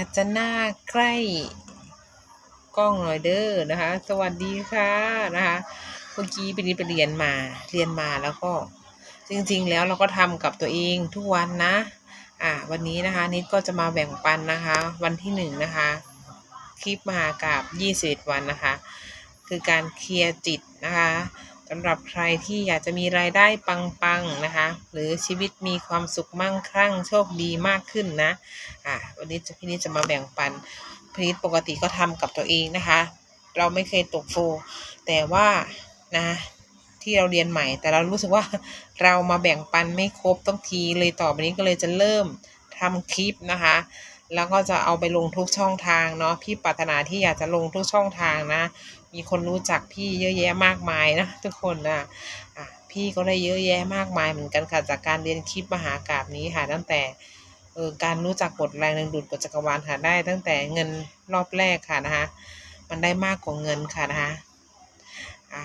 อาจจะหน้าใกล้กล้องหน่อยเด้อนะคะ สวัสดีค่ะนะคะเมื่อกี้ไปนี้ไปเรียนมาเรียนมาแล้วก็ จริง ๆ แล้วเราก็ทำกับตัวเองทุกวันนะ อ่า วันนี้นะคะ นิดก็จะมาแบ่งปันนะคะ วันที่หนึ่งนะคะ คลิปมหากราบ21วันนะคะ คือการเคลียร์จิตนะคะ สำหรับใครที่อยากจะมีรายได้ปังๆนะคะ หรือชีวิตมีความสุขมั่งคั่งโชคดีมากขึ้นนะอ่าวันนี้จะพี่นิดจะมาแบ่งปันพี่นิดปกติก็ทำกับตัวเองนะคะ เราไม่เคยตกโฟร์แต่ว่านะที่เราเรียนใหม่ แต่เรารู้สึกว่าเรามาแบ่งปันไม่ครบต้องทีเลยต่อไปนี้ก็เลยจะเริ่มทำคลิปนะคะ แล้วก็จะเอาไปลงทุกช่องทางเนาะพี่ปรารถนาที่อยากจะลงทุกช่องทางนะ มีคนรู้จักพี่เยอะแยะมากมายนะทุกคนนะะพี่ก็ได้เยอะแยะมากมายเหมือนกันค่ะจากการเรียนคลิปมหากราบนี้ค่ะตั้งแต่เออการรู้จักกฎแรงดึงดูดกฎจักรวาลค่ะได้ ตั้งแต่เงินรอบแรกค่ะนะคะมันได้มากกว่าเงินค่ะนะคะอะ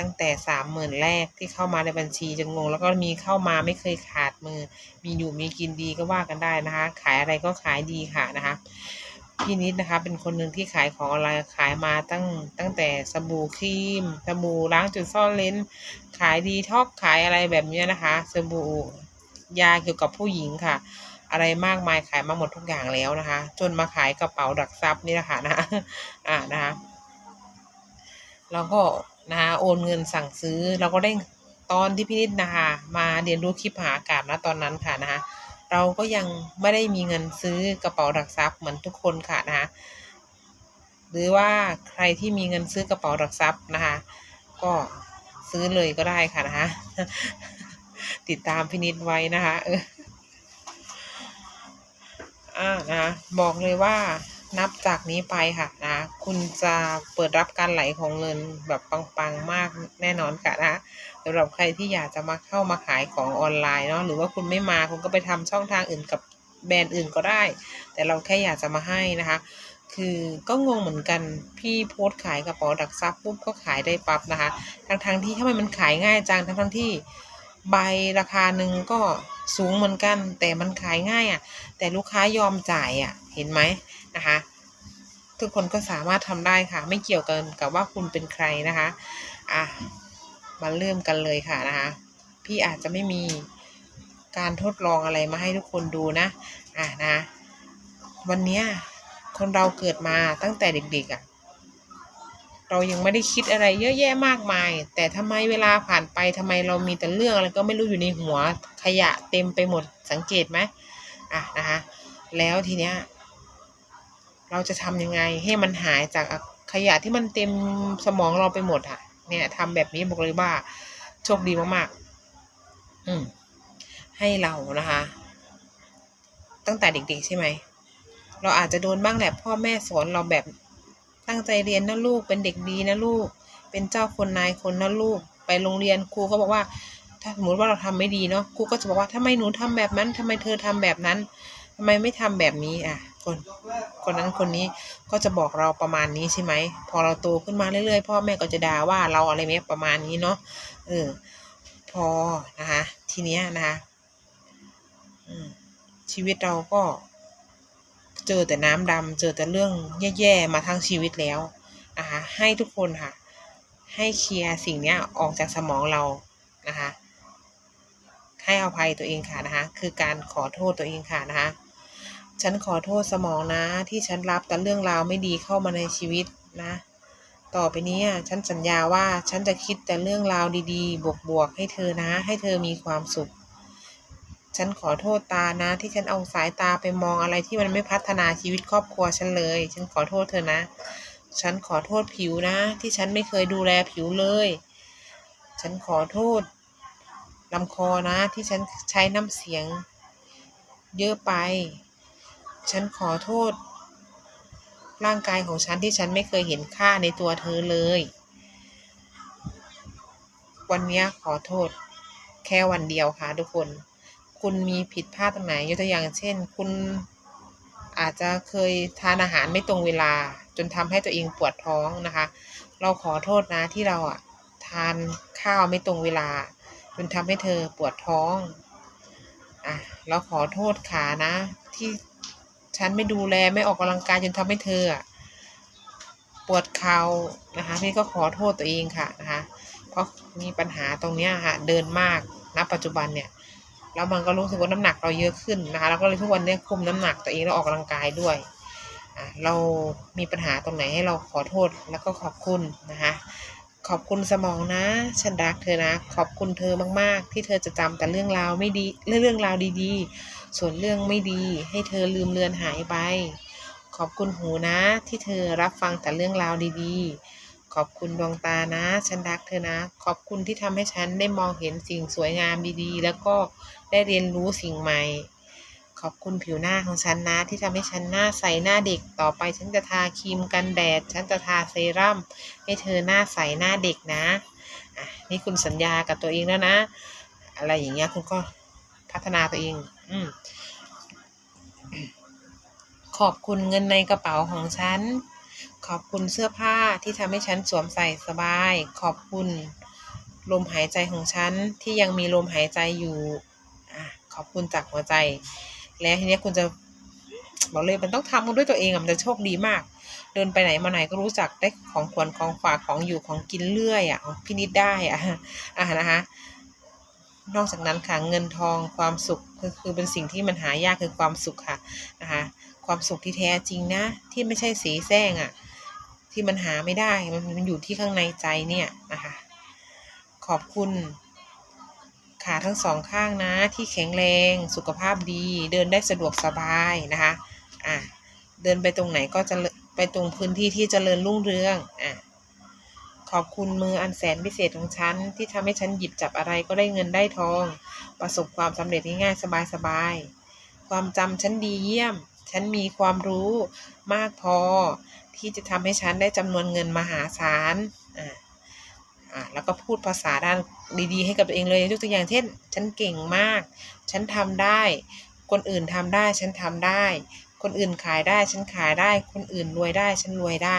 ตั้งแต่สามหมื่นแรกที่เข้ามาในบัญชีจนงง แล้วก็มีเข้ามาไม่เคยขาดมือ มีอยู่มีกินดีก็ว่ากันได้นะคะ ขายอะไรก็ขายดีค่ะนะคะพี่นิดนะคะเป็นคนหนึ่งที่ขายของออนไลน์ขายมาตั้งตั้งแต่สบู่ครีมสบู่ล้างจุดซ่อนเลนขายดีท็อกขายอะไรแบบเนี้ยนะคะสบู่ยาเกี่ยวกับผู้หญิงค่ะ อะไรมากมายขายมาหมดทุกอย่างแล้วนะคะ จนมาขายกระเป๋าดักซับนี่แหละค่ะนะอ่านะคะแล้วก็ นะคะโอนเงินสั่งซื้อเราก็ได้ตอนที่พี่นิดนะคะมาเรียนรู้คลิปหาอากาศนะตอนนั้นค่ะนะคะเราก็ยังไม่ได้มีเงินซื้อกระเป๋าดักซับเหมือนทุกคนค่ะนะคะหรือว่าใครที่มีเงินซื้อกระเป๋าดักซับนะคะ ก็ซื้อเลยก็ได้ค่ะนะคะติดตามพินิดไว้นะคะเอออ่านะะบอกเลยว่า นับจากนี้ไปค่ะนะ คุณจะเปิดรับการไหลของเงินแบบปังๆมากแน่นอนค่ะนะสำหรับใครที่อยากจะมาเข้ามาขายของออนไลน์เนาะหรือว่าคุณไม่มาคุณก็ไปทำช่องทางอื่นกับแบรนด์อื่นก็ได้ แต่เราแค่อยากจะมาให้นะคะ คือก็งงเหมือนกันพี่โพสต์ขายกระเป๋าดักซับปุ๊บก็ขายได้ปั๊บนะคะทั้งทั้งที่ทำไมมันขายง่ายจังทั้งทั้งที่ใบราคาหนึ่งก็สูงเหมือนกัน แต่มันขายง่ายอะ่ะ แต่ลูกค้ายอมจ่ายอะ่ะ เห็นไหม นะคะ ทุกคนก็สามารถทำได้ค่ะ ไม่เกี่ยวกันกับว่าคุณเป็นใครนะคะอะมาเริ่มกันเลยค่ะนะคะ พี่อาจจะไม่มีการทดลองอะไรมาให้ทุกคนดูนะอะนะ วันเนี้ยคนเราเกิดมาตั้งแต่เด็กๆอะ่ะเรายังไม่ได้คิดอะไรเยอะแยะมากมาย แต่ทำไมเวลาผ่านไปทำไมเรามีแต่เรื่องอะไรก็ไม่รู้อยู่ในหัวขยะเต็มไปหมดสังเกตไหมอะนะคะ แล้วทีเนี้ย เราจะทำยังไงให้มันหายจากขยะที่มันเต็มสมองเราไปหมดอะเนี่ยทำแบบนี้บอกเลยว่าโชคดีมากๆ อืม ให้เรานะคะ ตั้งแต่เด็กๆใช่ไหม เราอาจจะโดนบ้างแหละพ่อแม่สอนเราแบบตั้งใจเรียนนะลูกเป็นเด็กดีนะลูก เป็นเจ้าคนนายคนนะลูก ไปโรงเรียนครูก็บอกว่า ถ้าสมมติว่าเราทำไม่ดีเนาะครูก็จะบอกว่าทำไมหนูทำแบบนั้นทำไมเธอทำแบบนั้นทำไมไม่ทำแบบนี้อะ คนคนนั้นคนนี้ก็จะบอกเราประมาณนี้ใช่ไหม พอเราโตขึ้นมาเรื่อยๆ พ่อแม่ก็จะด่าว่าเราอะไรเนี้ยประมาณนี้เนาะ เออ พอนะคะ ทีเนี้ยนะคะชีวิตเราก็ เจอแต่น้ำดำเจอแต่เรื่องแย่ๆมาทั้งชีวิตแล้วนะคะให้ทุกคนค่ะ ให้เคลียร์สิ่งเนี้ยออกจากสมองเรานะคะให้อภัยตัวเองค่ะนะคะ คือการขอโทษตัวเองค่ะนะคะ ฉันขอโทษสมองนะ ที่ฉันรับแต่เรื่องราวไม่ดีเข้ามาในชีวิตนะ ต่อไปนี้ฉันสัญญาว่าฉันจะคิดแต่เรื่องราวดีๆ บวกๆ ให้เธอนะ ให้เธอมีความสุข ฉันขอโทษตานะ ที่ฉันเอาสายตาไปมองอะไรที่มันไม่พัฒนาชีวิตครอบครัวฉันเลย ฉันขอโทษเธอนะ ฉันขอโทษผิวนะ ที่ฉันไม่เคยดูแลผิวเลย ฉันขอโทษลำคอนะ ที่ฉันใช้น้ำเสียง เยอะไป ฉันขอโทษ ร่างกายของฉันที่ฉันไม่เคยเห็นค่าในตัวเธอเลย วันนี้ขอโทษ แค่วันเดียวค่ะทุกคน คุณมีผิดพลาดตรงไหนยกตัวอย่างเช่น คุณอาจจะเคยทานอาหารไม่ตรงเวลา จนทำให้ตัวเองปวดท้องนะคะ เราขอโทษนะที่เราอะทานข้าวไม่ตรงเวลา จนทำให้เธอปวดท้องอะเราขอโทษขานะที่ ฉันไม่ดูแลไม่ออกกำลังกายจนทำให้เธอปวดเข่านะคะพี่ก็ขอโทษตัวเองค่ะนะคะเพราะมีปัญหาตรงเนี้ค่ะเดินมากณปัจจุบันเนี่ยแล้วมันก็รู้สึกว่าน้ำหนักเราเยอะขึ้นนะคะแล้วก็เลยทุกวันนี้คุมน้ำหนักตัวเองแล้วออกกำลังกายด้วยเรามีปัญหาตรงไหนให้เราขอโทษแล้วก็ขอบคุณนะคะขอบคุณสมองนะ ฉันรักเธอนะ ขอบคุณเธอมาก ๆ ที่เธอจะจำแต่เรื่องราวไม่ดีเรื่องราวดี ๆ ส่วนเรื่องไม่ดีให้เธอลืมเลือนหายไป ขอบคุณหูนะที่เธอรับฟังแต่เรื่องราวดีๆ ขอบคุณดวงตานะ ฉันรักเธอนะ ขอบคุณที่ทำให้ฉันได้มองเห็นสิ่งสวยงามดีๆ แล้วก็ได้เรียนรู้สิ่งใหม่ ขอบคุณผิวหน้าของฉันนะ ที่ทำให้ฉันหน้าใสหน้าเด็กต่อไป ฉันจะทาครีมกันแดด ฉันจะทาเซรั่มให้เธอหน้าใสหน้าเด็กนะอะนี่คุณสัญญากับตัวเองแล้วนะ อะไรอย่างเงี้ยคุณก็พัฒนาตัวเอง ขอบคุณเงินในกระเป๋าของฉัน ขอบคุณเสื้อผ้าที่ทำให้ฉันสวมใส่สบาย ขอบคุณลมหายใจของฉันที่ยังมีลมหายใจอยู่อขอบคุณจากหัวใจ แล้วทีนี้คุณจะบอกเลยมันต้องทำมันด้วยตัวเองอะมันจะโชคดีมาก เดินไปไหนมาไหนก็รู้จักได้ของขวัญของฝากของอยู่ของกินเรื่อยอะของพินิดได้อะอะนะคะ นอกจากนั้นค่ะเงินทองความสุขคือคือเป็นสิ่งที่มันหายากคือความสุขค่ะนะคะความสุขที่แท้จริงนะ ที่ไม่ใช่สีแซงอะ่ะ ที่มันหาไม่ได้มันมันอยู่ที่ข้างในใจเนี่ยนะคะขอบคุณขาทั้งสองข้างนะ ที่แข็งแรงสุขภาพดี เดินได้สะดวกสบายนะคะอะเดินไปตรงไหนก็จะไปตรงพื้นที่ที่เจริญรุ่งเรืองอะ ขอบคุณมืออันแสนพิเศษของฉัน ที่ทำให้ฉันหยิบจับอะไรก็ได้เงินได้ทอง ประสบความสำเร็จง่ายๆสบายๆ ความจำฉันดีเยี่ยม ฉันมีความรู้มากพอ ที่จะทำให้ฉันได้จำนวนเงินมหาศาลอ่าอ่าแล้วก็พูดภาษาด้านดี ๆ ให้กับตัวเองเลยยกตัวอย่างเช่น ฉันเก่งมาก ฉันทำได้ คนอื่นทำได้ ฉันทำได้ คนอื่นขายได้ ฉันขายได้ คนอื่นรวยได้ ฉันรวยได้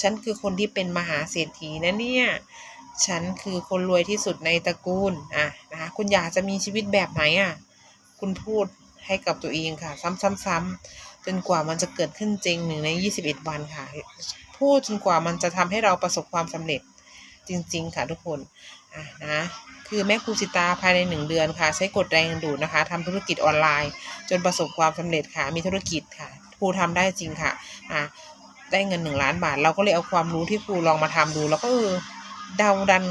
ฉันคือคนที่เป็นมหาเศรษฐีนะเนี่ย ฉันคือคนรวยที่สุดในตระกูล อะนะคะคุณอยากจะมีชีวิตแบบไหนอะ คุณพูดให้กับตัวเองค่ะ ซ้ำๆๆจนกว่ามันจะเกิดขึ้นจริงหนึ่งใน 21 วันค่ะ พูดจนกว่ามันจะทำให้เราประสบความสำเร็จจริง ๆ ค่ะทุกคนอะนะคือแม่ครูสิตาภายในหนึ่งเดือนค่ะ ใช้กฎแรงดูดนะคะทำธุรกิจออนไลน์ จนประสบความสำเร็จค่ะ มีธุรกิจค่ะครูทำได้จริงค่ะอะ ได้เงินหนึ่งล้านบาท เราก็เลยเอาความรู้ที่ครูลองมาทำดู แล้วก็เออเดาดัน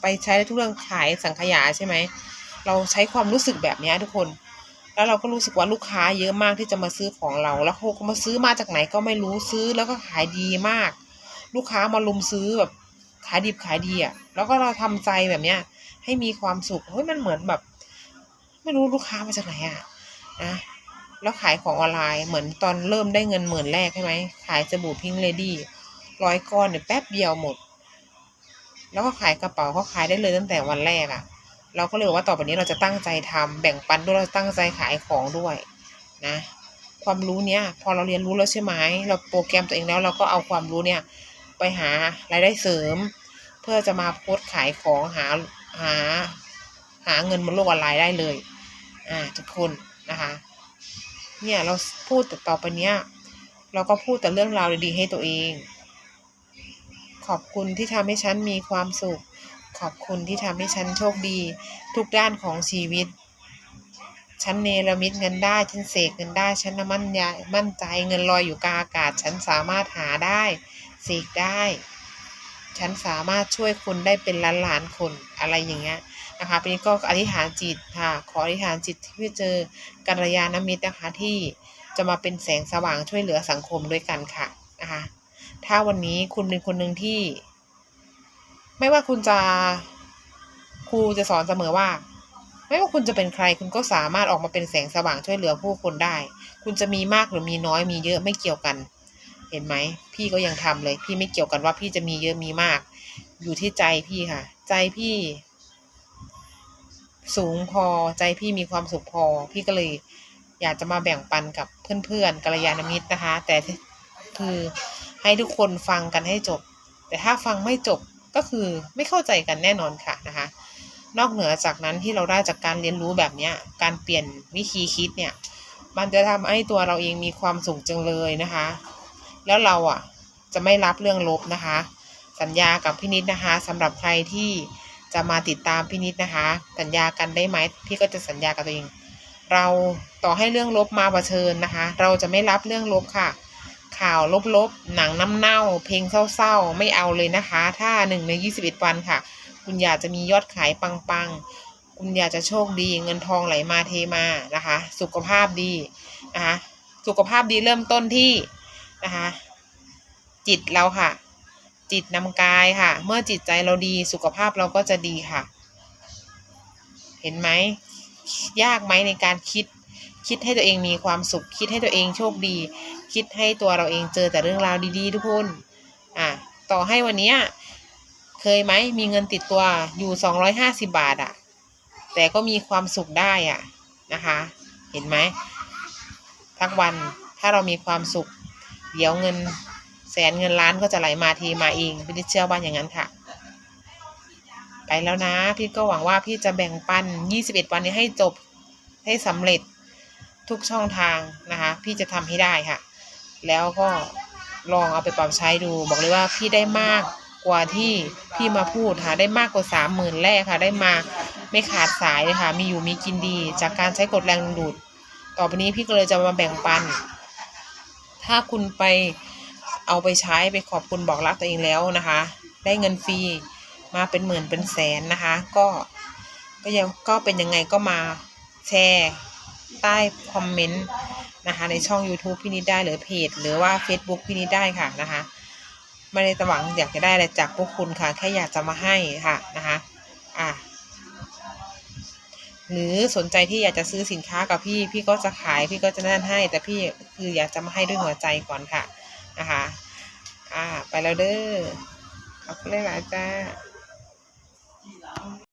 ไปใช้ในทุกเรื่องขายสังขยาใช่ไหม เราใช้ความรู้สึกแบบนี้ทุกคน แล้วเราก็รู้สึกว่าลูกค้าเยอะมากที่จะมาซื้อของเรา แล้วเขาก็มาซื้อมาจากไหนก็ไม่รู้ซื้อแล้วก็ขายดีมาก ลูกค้ามาลุมซื้อแบบขายดิบขายดีอะ่ะ แล้วก็เราทำใจแบบเนี้ย ให้มีความสุข เฮ้ยมันเหมือนแบบ ไม่รู้ลูกค้ามาจากไหนอะ่ะนะ แล้วขายของออนไลน์เหมือนตอนเริ่มได้เงินหมื่นแรกใช่ไหมขายสบู่พิงเลดี้ร้อยก้อนเนี่ยแป๊บเดียวหมด แล้วก็ขายกระเป๋าก็ขายได้เลยตั้งแต่วันแรกอะ่ะ เราก็เลยบอกว่าต่อไปนี้เราจะตั้งใจทำแบ่งปันด้วยเราตั้งใจขายของด้วยนะ ความรู้เนี้ยพอเราเรียนรู้แล้วใช่ไหมเราโปรแกรมตัวเองแล้วเราก็เอาความรู้เนี่ยไปหารายได้เสริม เพื่อจะมาโพสขายของหาหาหาเงินบนโลกออนไลน์ได้เลย อ่าทุกคนนะคะ เนี่ยเราพูดแต่ต่อไปเนี้ย เราก็พูดแต่เรื่องราวดีๆให้ตัวเอง ขอบคุณที่ทำให้ฉันมีความสุข ขอบคุณที่ทำให้ฉันโชคดี ทุกด้านของชีวิต ฉันเนรมิตเงินได้ฉันเสกเงินได้ ฉันมั่นยามั่นใจเงินลอยอยู่กลางอากาศ ฉันสามารถหาได้เสกได้ ฉันสามารถช่วยคนได้เป็นล้านล้านๆคนอะไรอย่างเงี้ย นะคะปีนี้ก็อธิษฐานจิตค่ะ ขออธิษฐานจิตที่เจอกัลยาณมิตรนะคะที่จะมาเป็นแสงสว่างช่วยเหลือสังคมด้วยกันค่ะนะคะถ้าวันนี้คุณเป็นคนหนึ่งที่ ไม่ว่าคุณจะครูจะสอนเสมอว่า ไม่ว่าคุณจะเป็นใคร คุณก็สามารถออกมาเป็นแสงสว่างช่วยเหลือผู้คนได้ คุณจะมีมากหรือมีน้อยมีเยอะไม่เกี่ยวกัน เห็นไหม พี่ก็ยังทำเลย พี่ไม่เกี่ยวกันว่าพี่จะมีเยอะมีมาก อยู่ที่ใจพี่ค่ะ ใจพี่ สูงพอใจพี่มีความสุขพอ พี่ก็เลยอยากจะมาแบ่งปันกับเพื่อนๆกัลยาณมิตรนะคะ แต่คือให้ทุกคนฟังกันให้จบ แต่ถ้าฟังไม่จบก็คือไม่เข้าใจกันแน่นอนค่ะนะคะ นอกเหนือจากนั้นที่เราได้จากการเรียนรู้แบบนี้การเปลี่ยนวิธีคิดเนี่ย มันจะทำให้ตัวเราเองมีความสุขจังเลยนะคะ แล้วเราอะจะไม่รับเรื่องลบนะคะ สัญญากับพี่นิดนะคะสำหรับใครที่ จะมาติดตามพี่นิดนะคะ สัญญากันได้ไหมพี่ก็จะสัญญากับตัวเอง เราต่อให้เรื่องลบมาเผชิญนะคะ เราจะไม่รับเรื่องลบค่ะ ข่าวลบๆหนังน้ำเน่า เพลงเศร้าๆ ไม่เอาเลยนะคะ ถ้าหนึ่งในยี่สิบเอ็ดวันค่ะ คุณอยากจะมียอดขายปังๆ คุณอยากจะโชคดีเงินทองไหลมาเทมานะคะ สุขภาพดีนะคะสุขภาพดีเริ่มต้นที่นะคะ จิตเราค่ะ จิตนำกายค่ะ เมื่อจิตใจเราดีสุขภาพเราก็จะดีค่ะ เห็นไหม ยากไหมในการคิด คิดให้ตัวเองมีความสุข คิดให้ตัวเองโชคดี คิดให้ตัวเราเองเจอแต่เรื่องราวดีๆ ทุกคนอะต่อให้วันเนี้ยเคยไหมมีเงินติดตัวอยู่สองร้อยห้าสิบาทอะแต่ก็มีความสุขได้อะนะคะ เห็นไหมทั้งวันถ้าเรามีความสุข เดี๋ยวเงิน แสนเงินล้านก็จะไหลมาทีมาเองพี่นิดเชื่อว่าอย่างนั้นค่ะ ไปแล้วนะ พี่ก็หวังว่าพี่จะแบ่งปัน 21 วันนี้ให้จบให้สำเร็จทุกช่องทางนะคะ พี่จะทำให้ได้ค่ะ แล้วก็ลองเอาไปปรับใช้ดู บอกเลยว่าพี่ได้มากกว่าที่พี่มาพูดค่ะ ได้มากกว่าสามหมื่นแรกค่ะ ได้มาไม่ขาดสายเลยค่ะ มีอยู่มีกินดี จากการใช้กดแรงดึงดูด ต่อไปนี้พี่ก็เลยจะมาแบ่งปัน ถ้าคุณไป เอาไปใช้ไปขอบคุณบอกรักตัวเองแล้วนะคะ ได้เงินฟรีมาเป็นหมื่นเป็นแสนนะคะ ก็ก็ยังก็เป็นยังไงก็มาแชร์ใต้คอมเมนต์นะคะในช่อง YouTube พี่นิดได้หรือเพจหรือว่า Facebook พี่นิดได้ค่ะนะคะไม่ได้หวังอยากจะได้อะไรจากพวกคุณค่ะ แค่อยากจะมาให้ค่ะนะคะอะหรือสนใจที่อยากจะซื้อสินค้ากับพี่ พี่ก็จะขายพี่ก็จะนั่นให้ แต่พี่คืออยากจะมาให้ด้วยหัวใจก่อนค่ะ นะคะอ่าไปแล้วเด้อขอบคุณหลายๆจ้า